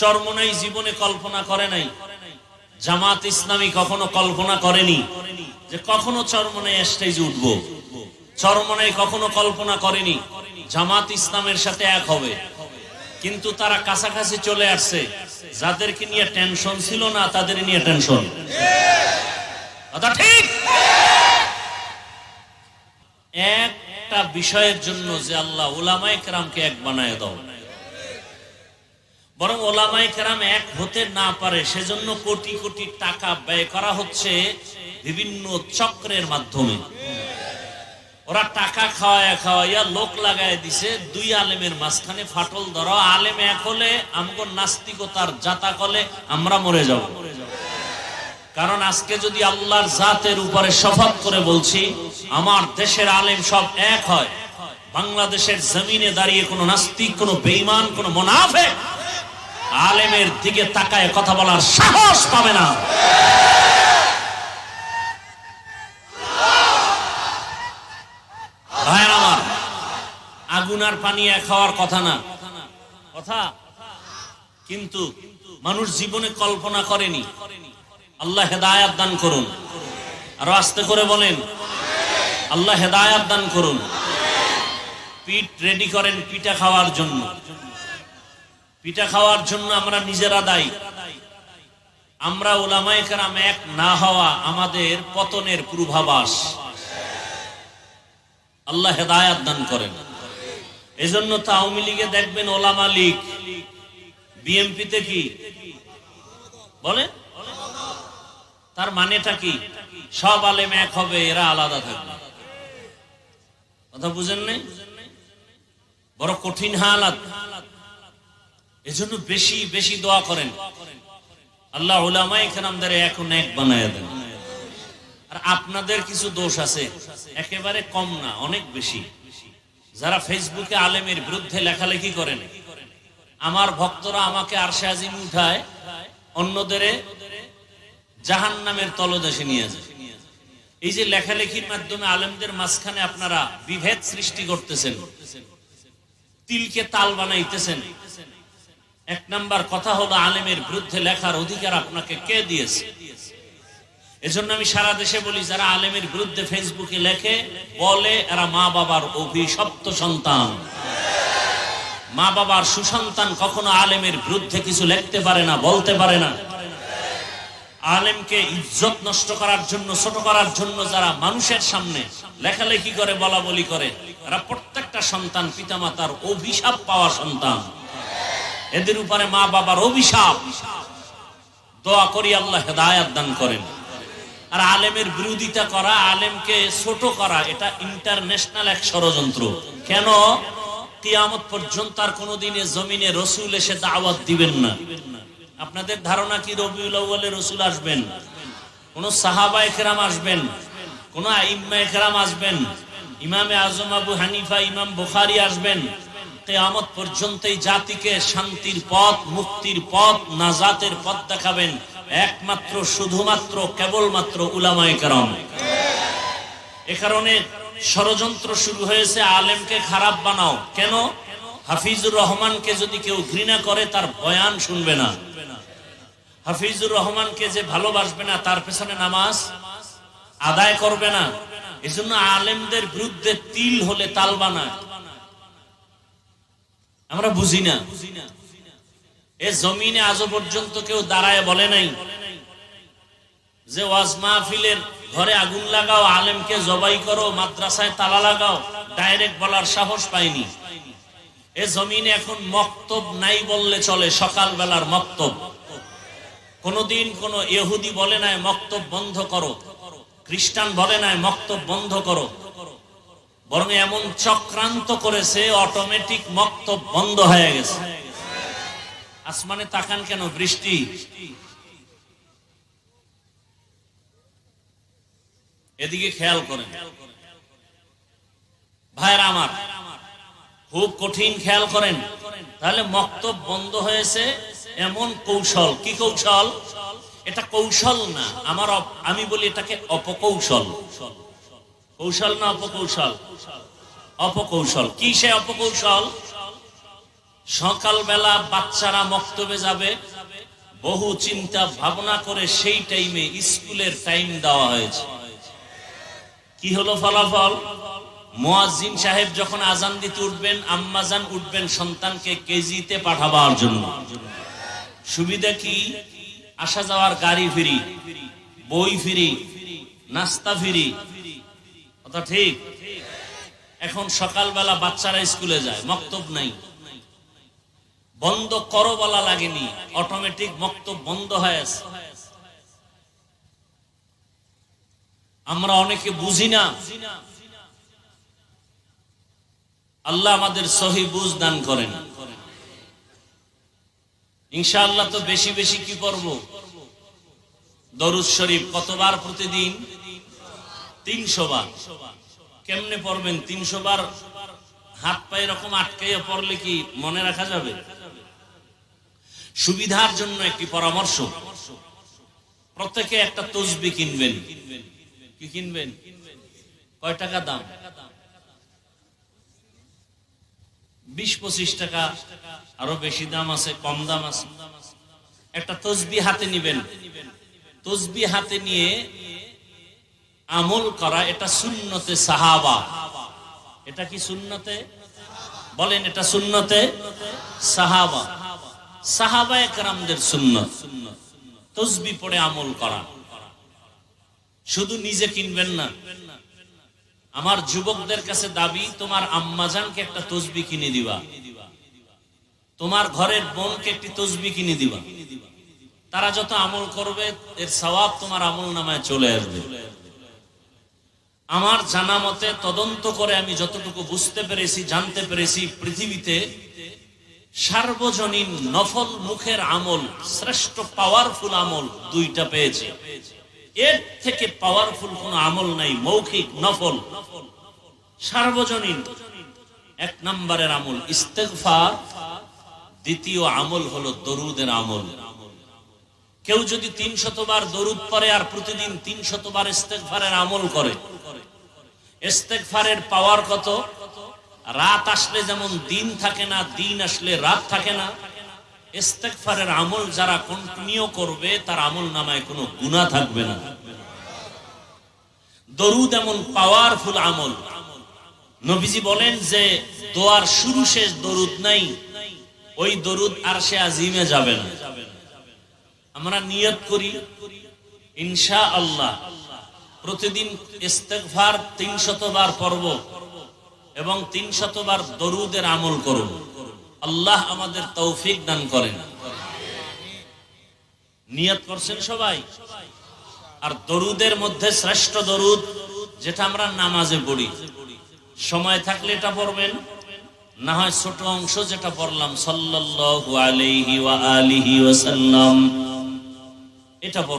চরমনাই জীবনে কল্পনা করে নাই। জামাত ইসলামী কখনো কল্পনা করেনি যে কখনো চরমনাই স্টেজে উঠবো। চরমনাই কখনো কল্পনা করেনি জামাত ইসলামের সাথে এক হবে। কিন্তু তারা কাছাকাছি চলে আসছে। যাদেরকে নিয়ে টেনশন ছিল না, তাদের নিয়ে টেনশন। ঠিক? একটা বিষয়ের জন্য যে আল্লাহ ওলামাই কেরামকে এক বানায় দাও। বরং ওলামাই কেরাম এক হতে না পারে, সেজন্য কোটি কোটি টাকা ব্যয় করা হচ্ছে বিভিন্ন চক্রের মাধ্যমে। ওরা টাকা খাওয়ায় খাওয়াইয়া লোক লাগায় দিছে, দুই আলেমের মাঝখানে ফাটল ধরো, আলেম এক হলে, আমগো নাস্তিকতার জাতা কলে আমরা মরে যাব। কারণ আজকে যদি আল্লাহর জাতের উপরে শপথ করে বলছি, আমার দেশের আলেম সব এক হয়। বাংলাদেশের জমিনে দাঁড়িয়ে কোনো নাস্তিক, কোনো বেইমান কোনো মোনাফে আলেমের দিকে তাকায় কথা বলার সাহস পাবে না। আমার, আগুন আর পানি এক খাওয়ার কথা না। কথা? কিন্তু মানুষ জীবনে কল্পনা করেনি। আল্লাহ হেদায়াত দান করুন। আরও আস্তে করে বলেন, আল্লাহ হেদায়াত দান করুন। পিঠ রেডি করেন পিঠা খাওয়ার জন্য। পিঠা খাওয়ার জন্য আমরা নিজেরা দায়ী। আমরা ওলামায়ে কেরাম এক না হওয়া আমাদের পতনের পূর্বাভাস। আল্লাহ হেদায়াত দান করেন। এজন্য তো আওয়ামী লীগে দেখবেন ওলামা লীগ বিএমপিতে কি? বলেন তার মানেটা কি? সব আলেম এক হবে, এরা আলাদা থাকবে। কথা বুঝেন নাই? বড় কঠিন হালাত। এজন্য বেশি বেশি দোয়া করেন। আল্লাহ কেরামদের এখন এক বানায় দেন। আর আপনাদের কিছু দোষ আছে, একেবারে কম না, অনেক বেশি। যারা ফেসবুকে আলেমের বিরুদ্ধে লেখালেখি করেন, আমার ভক্তরা আমাকে আরশে আজিম উঠায়, অন্যদের জাহান নামের তলদেশে নিয়ে যায়। এই যে লেখালেখির মাধ্যমে আলেমদের মাঝখানে আপনারা বিভেদ সৃষ্টি করতেছেন, তিলকে তাল বানাইতেছেন এক নাম্বার কথা হলো আলেমের বিরুদ্ধে লেখার অধিকার আপনাকে কে দিয়েছে? এজন্য আমি সারা দেশে বলি, যারা আলেমের বিরুদ্ধে ফেসবুকে লেখে, বলে এরা মা বাবার অভিশপ্ত সন্তান। মা বাবার সুসন্তান কখনো আলেমের বিরুদ্ধে কিছু লিখতে পারে না, বলতে পারে না। আলেমকে ইজ্জত নষ্ট করার জন্য, ছোট করার জন্য যারা মানুষের সামনে লেখালেখি করে বলা বলি করে, এরা প্রত্যেকটা সন্তান পিতামাতার অভিশাপ পাওয়া সন্তান। এদের উপরে মা বাবার অভিশাপ। দোয়া করি আল্লাহ হেদায়াত দান করেন। আর আলেমের বিরোধিতা করা, আলেমকে ছোট করা, এটা ইন্টারন্যাশনাল এক ষড়যন্ত্র। কেন? কিয়ামত পর্যন্ত আর কোনোদিনে জমিনে রসুল এসে দাওয়াত দিবেন না। আপনাদের ধারণা কি? রবিউল আউ্বালে রসুল আসবেন। কোন সাহাবা একরাম আসবেন। কোন ইম্মা একরাম আসবেন। ইমামে আজম আবু হানিফা, ইমাম বুখারি আসবেন। কেয়ামত পর্যন্ত এই জাতিকে শান্তির পথ, মুক্তির পথ, নাজাতের পথ দেখাবেন। একমাত্র, শুধুমাত্র, কেবলমাত্র উলামায়ে কেরাম। এ কারণে ষড়যন্ত্র শুরু হয়েছে, আলেমকে খারাপ বানাও। কেন? হাফিজুর রহমানকে যদি কেউ ঘৃণা করে, তার বয়ান শুনবে না। হাফিজুর রহমানকে যে ভালোবাসবে না, তার পেছনে নামাজ আদায় করবে না। এজন্য আলেমদের বিরুদ্ধে তিল হলে তাল বানায়। আমরা বুঝি না। এ জমিনে আজও পর্যন্ত কেউ দাঁড়ায় বলে নাই যে ওয়াজ মাহফিলের ঘরে আগুন লাগাও, আলেমকে জবাই করো, মাদ্রাসায় তালা লাগাও, ডাইরেক্ট বলার সাহস পাইনি। এ জমিনে এখন মক্তব নাই বললে চলে সকাল বেলার মক্তব। কোনদিন কোন ইহুদি বলে নাই, মক্তব বন্ধ করো। খ্রিস্টান বলে নাই, মক্তব বন্ধ করো। বরং এমন চক্রান্ত করেছে অটোমেটিক মক্তব বন্ধ হয়ে গেছে। আসমানে তাকান কেন, বৃষ্টি? এদিকে খেয়াল করেন। ভাইরা আমার, খুব কঠিন খেয়াল করেন। তাহলে মক্তব বন্ধ হয়েছে এমন কৌশল। কি কৌশল? এটা কৌশল না, আমার আমি বলি এটাকে অপকৌশল। কৌশল না অপকৌশল? অপকৌশল। কি সে অপকৌশল? সকালবেলা বাচ্চারা মক্তবে যাবে। বহু চিন্তা ভাবনা করে সেই টাইমে স্কুলের টাইম দেওয়া হয়েছে। কি হলো ফলাফল? মোয়াজিন সাহেব যখন আজান দিতে উঠবেন আম্মাজান উঠবেন সন্তানকে কেজিতে পাঠাবার জন্য। সুবিধা কি? আসা যাওয়ার গাড়ি ফিরি, বই ফিরি, নাস্তা ফিরি কথা ঠিক। এখন সকালবেলা বাচ্চারা স্কুলে যায়, মক্তব নাই। বন্ধ করো বলা লাগেনি অটোমেটিক মক্তব বন্ধ হয়ে আছে। আমরা অনেকে বুঝি না। আল্লাহ আমাদের সহি বুঝ দান করেন। ইনশাআল্লাহ তো বেশি বেশি কি করব? দরুদ শরীফ কতবার প্রতিদিন? তিনশো বার। কেমনে পড়বেন? তিনশো বার হাত পায়ে এরকম আটকাইয়া পড়লে কি মনে রাখা যাবে? সুবিধার জন্য একটি পরামর্শ। প্রত্যেকে একটা তসবি কিনবেন। কি কিনবেন? কয় টাকা দাম? বিশ পঁচিশ টাকা। আরও বেশি দাম আছে, কম দাম আছে। একটা তসবি হাতে নিবেন। তসবি হাতে নিয়ে আমল করা, এটা সুন্নতে সাহাবা। এটা কি সুন্নতে? বলেন, এটা সুন্নতে সাহাবা। সাহাবা একরামদের সুন্নত। তসবি পড়ে আমল করা। শুধু নিজে কিনবেন না। আমার যুবকদের কাছে দাবি, তোমার আম্মাজানকে একটা তসবি কিনে দিবা। তোমার ঘরের বোনকে একটি তসবি কিনে দিবা। তারা যত আমল করবে, এর সওয়াব তোমার আমল নামায় চলে আসবে। আমার জানা মতে তদন্ত করে আমি যতটুকু বুঝতে পেরেছি, জানতে পেরেছি, পৃথিবীতে সার্বজনীন নফল মুখের আমল, শ্রেষ্ঠ পাওয়ারফুল আমল দুইটা পেয়েছে। এর থেকে পাওয়ারফুল কোন আমল নাই, মৌখিক নফল। সার্বজনীন। এক নম্বরের আমল, ইস্তেগফার। দ্বিতীয় আমল হলো দরুদের আমল। কেউ যদি তিন শতবার দরুদ পরে আর প্রতিদিন তিন শতবার ইস্তেগফারের আমল করে, ইস্তেগফারের পাওয়ার কত? রাত আসলে যেমন দিন থাকে না, দিন আসলে রাত থাকে না। ইস্তেগফারের আমল যারা কন্টিনিউ করবে, তার আমল নামায় কোনো গুনাহ থাকবে না। দরুদ এমন পাওয়ারফুল আমল। নবীজি বলেন যে, দোয়ার শুরু শেষ দরুদ নাই, ওই দরুদ আর সে আজিমে যাবে না। আমরা নিয়ত করি ইনশা আল্লাহ প্রতিদিন ইস্তেগফার তিন শতবার পর্ব এবং তিন শতবার দরুদের আমল করুন আল্লাহ আমাদের তৌফিক দান করেন। নিয়ত করছেন সবাই? আর দরুদের মধ্যে শ্রেষ্ঠ দরুদ যেটা আমরা নামাজে পড়ি। সময় থাকলে এটা পড়বেন, না হয় ছোট অংশ যেটা পড়লাম, সাল্লাল্লাহু আলাইহি ওয়া আলিহি ওয়াসাল্লাম। এটা পড়-